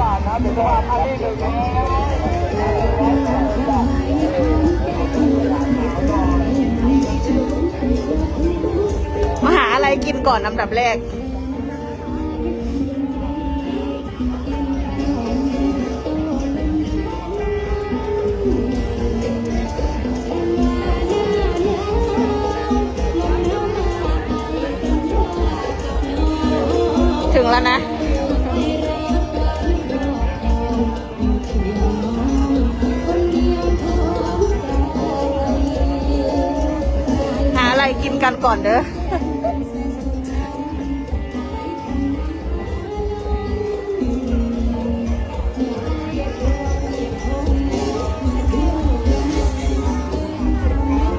บาทครับเดี๋ะมาพันที่หนึ่งมาหาอะไรกินก่อนลำดับแรก ถึงแล้วนะ นกันก่อนเด้อ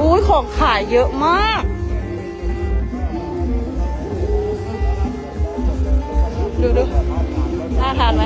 อุ้ยของขายเยอะมาก ดูดูน่าทานไหม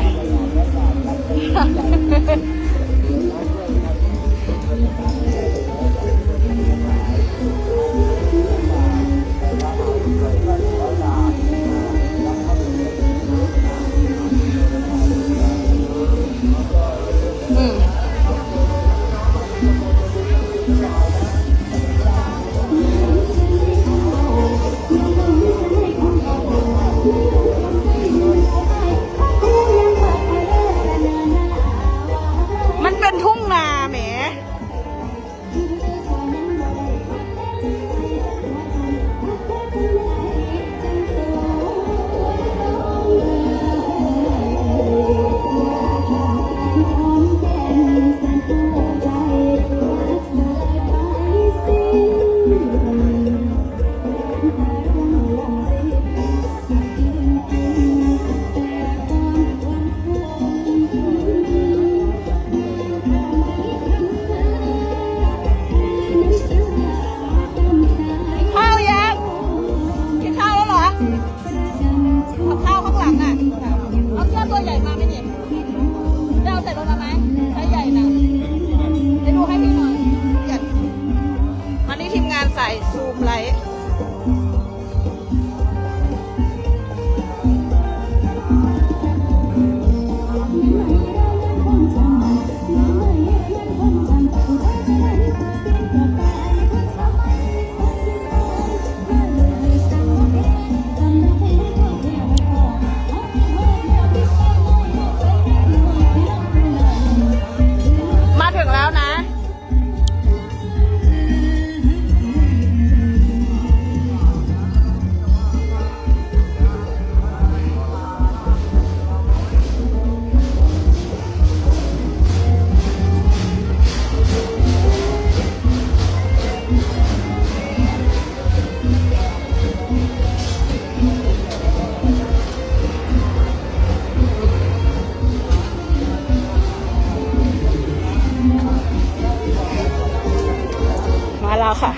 ค่ะ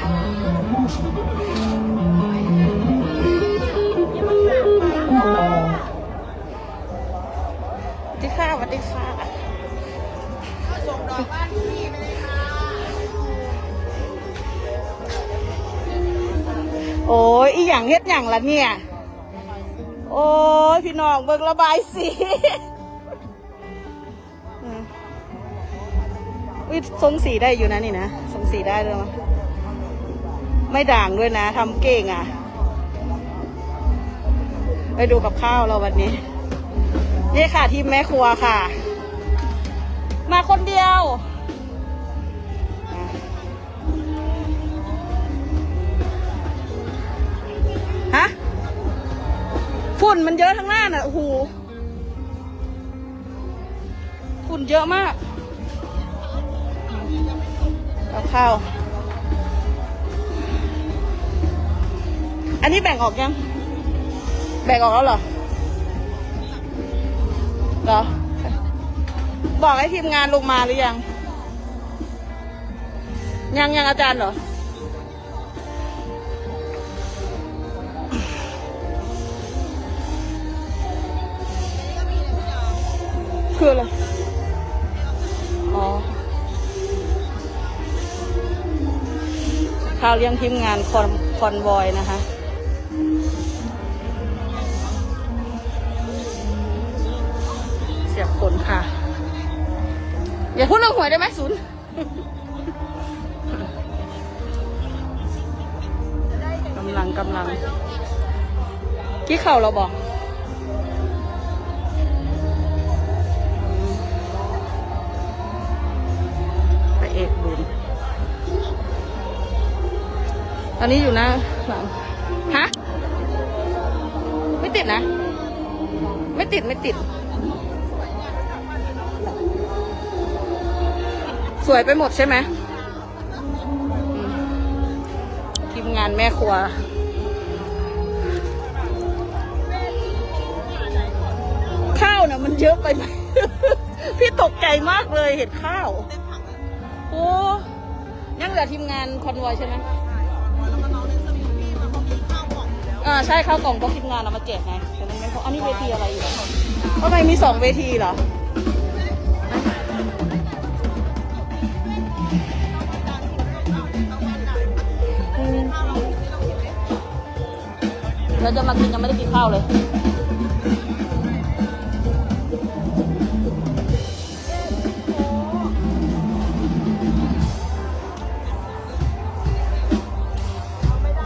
สวัสดีค่ะสวัสดีค่ะส่งดอกบ้านพี่ไปเลยค่ะโอ้ยอีหยังเฮ็ดหยังละเนี่ย โอ้ยพี่น้องเบิกระบายสีอุ้ยทรงสีได้อยู่นะนี่นะทรงสีได้ด้วยมั้ย ไม่ด่างด้วยนะทำเก่งอะ ไปดูกับข้าวเราวันนี้ นี่ค่ะทีมแม่ครัวค่ะ มาคนเดียวฮะฝุ่นมันเยอะทั้งหน้าน่ะโอ้โหฝุ่นเยอะมากกับข้าว อันนี้แบ่งออกยัง แบ่งออกแล้วเหรอ เหรอ บอกให้ทีมงานลงมาหรือยัง ยังยังอาจารย์เหรอ คืออะไร อ๋อข้าวเลี้ยงทีมงานคอนคอนวอยนะคะ อย่าพูดเรื่องหวยได้ไหมศูนย์กำลังกำลังที่เข่าเราบอกพระเอกบุญตอนนี้อยู่หนะหลังฮะ ไม่ติดนะ ไม่ติดไม่ติด วยไปหมดใช่ไหมอืมทีมงานแม่ครัว ข้าวน่ะมันเยอะไปไหมพี่ตกใจมากเลยเห็นข้าวโอ้ยังเหลือทีมงานคอนวอยใช่ไหมอ่าใช่ข้าวกล่องก็ทีมงานเอามาแจกไงแต่มันไม่พออันนี้เวทีอะไรอยู่ทำไมมีสองเวทีเหรอ เราจะมากินยังไม่ได้กินข้าวเลย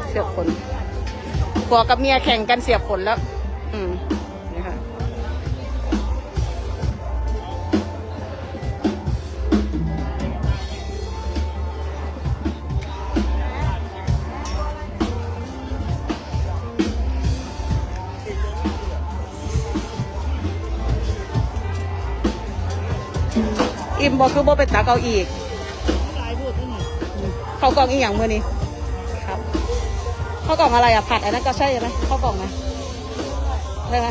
เสียบผลผัวกับเมียแข่งกันเสียบผลแล้ว อิ่มบอคือบ่เป็นตาเกาอีกเขากล่องอีกอย่างเมื่อนี้ครับข้าวกล่องอะไรอะผัดอันนั้นก็ใช่ไหมข้าวกล่องไหมใช่ไหม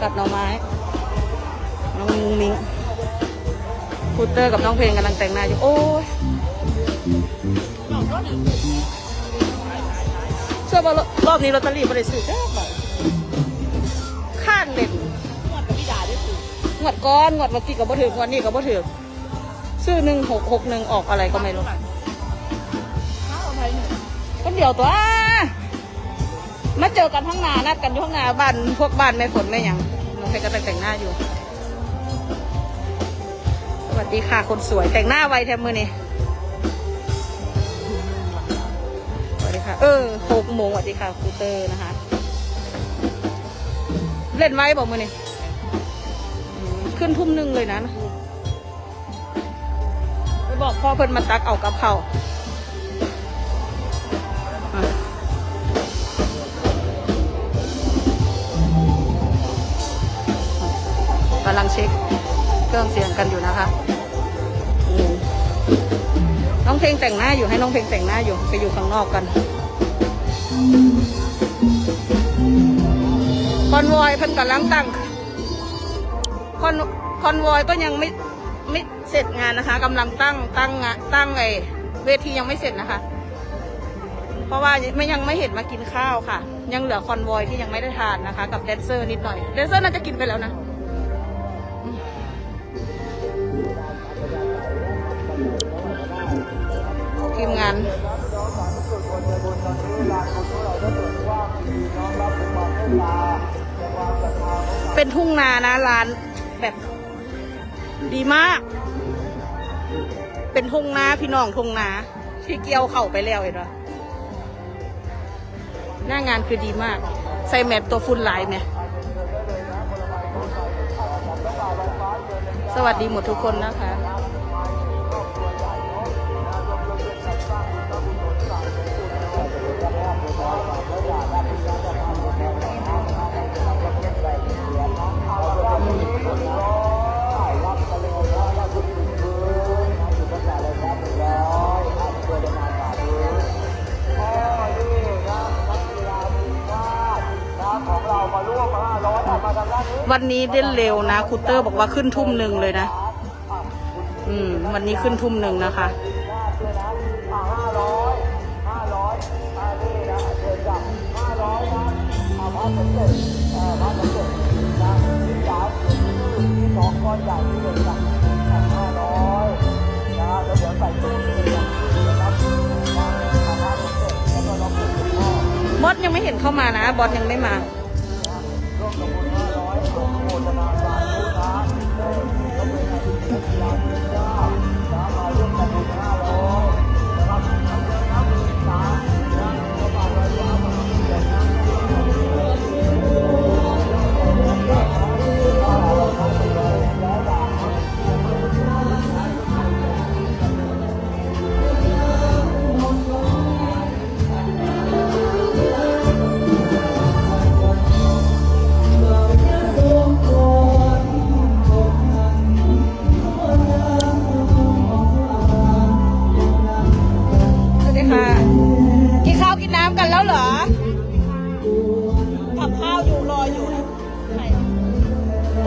กัดหน่อไม้น้องมุงมิงพูตเตอร์กับน้องเพลงกำลังแต่งหน้าอยู่โอ้ยเชื่อว่ารอบนี้ลอตเตอรี่ไม่ได้ซื้อแค่ใบข้างเด่นงวดกับพี่ดาได้ซื้องวดก้อนงวดเมื่อกี้กับบ่ถืองวดนี้กับบ่ถือ ซื้อหนึ่งหกหกหนึ่งออกอะไรก็ไม่รู้ก็เดี๋ยวตัว มาเจอกันข้างน้านัดกันอยู่ข้างน้าบ้านพวกบ้านแม่ฝนแม่ยังน้องเพชรก็แต่งหน้าอยู่ สวัสดีค่ะคนสวยแต่งหน้าไวแทมมือนี่สวัสดีค่ะ เออหกโมงสวัสดีค่ะครูเตอร์นะคะ เล่นไว้บอกมือนี่ขึ้นทุ่มหนึ่งเลยนะ บอกพ่อเพิ่นมาตักเอากับเขาอกำลังเช็คเครื่องเสียงกันอยู่นะคะน้องเพลงแต่งหน้าอยู่ให้น้องเพลงแต่งหน้าอยู่ไปอยู่ข้างนอกกันคอนวอยเพิ่นกำลังตั้งคอนคอนวอยก็ยังไม่ ไม่เสร็จงานนะคะกำลังตั้งตั้งงตั้งไอเวทียังไม่เสร็จนะคะ เพราะว่าไม่ยังไม่เห็นมากินข้าวค่ะ ยังเหลือคอนวอยที่ยังไม่ได้ทานนะคะ กับแดนเซอร์นิดหน่อยแดนเซอร์น่าจะกินไปแล้วนะทีมงานเป็นทุ่งนานะร้านแบบ ดีมาก เป็นทงนาพี่น้องทงนาที่เกี่ยวเข่าไปแล้วเห็นปะหน้างานคือดีมาก ใส่แมปตัวฟุนลายไหมสวัสดีหมดทุกคนนะคะ วันนี้เด่นเร็วนะคูเตอร์บอกว่าขึ้นทุ่มหนึ่งเลยนะ อืม วันนี้ขึ้นทุ่มหนึ่งนะคะบอสยังไม่เห็นเข้ามานะ บอสยังไม่มา เ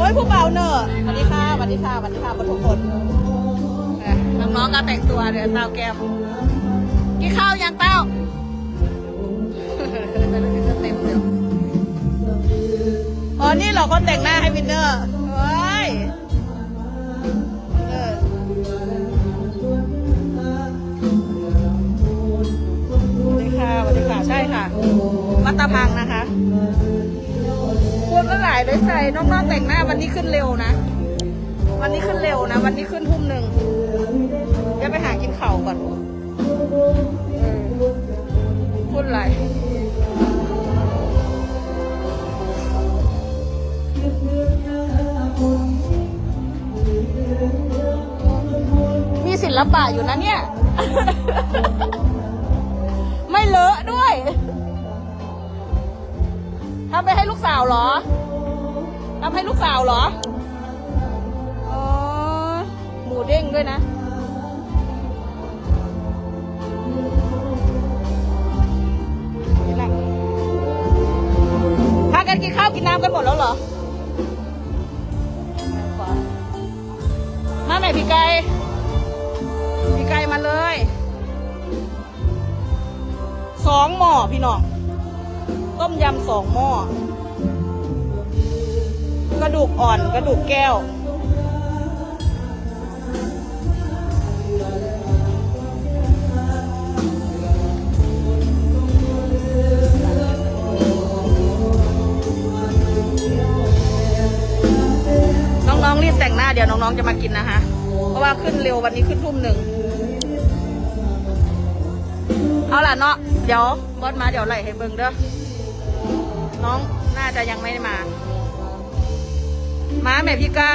ยผู้เบาเนอะสวัสดีค่ะสวัสดีค่ะสวัสดีค่ะทุกคนเอ่อน้องๆก็แต่งตัวเดี๋ยวเต้าแก้มกินข้าวยังเต้าเต็มเลยอ๋อนี่เหราคนแต่งหน้าให้วินเนอร์เฮ้ยเออสวัสดีค่ะสวัสดีค่ะ ใช่ค่ะ มัตตาพังนะคะ ควรก็หลายเลยใส่น้องๆแต่งหน้าวันนี้ขึ้นเร็วนะ วันนี้ขึ้นเร็วนะ วันนี้ขึ้นทุ่มหนึ่งเดี๋ยวไปหากินเข้าก่อนอพูดอะไรมีศิลปะอยู่นะเนี่ย ไม่เลอะด้วย ทำไปให้ลูกสาวเหรอทำให้ลูกสาวเหรออ๋อหมูเด้งด้วยนะพากันกินข้าวกินน้ำกันหมดแล้วเหรอ มาไหนพี่ไก่พี่ไก่มาเลย สองหม้อพี่น้อง ต้มยำสองหม้อ กระดูกอ่อนกระดูกแก้ว น้องๆรีบแต่งหน้าเดี๋ยวน้องๆจะมากินนะคะ เพราะว่าขึ้นเร็ววันนี้ขึ้นทุ่มหนึ่งเอาล่ะเนาะเดี๋ยวบอสมาเดี๋ยวไล่ให้เบิ่งเด้อ น้องน่าจะยังไม่ได้มา มาแม่พี่ไก่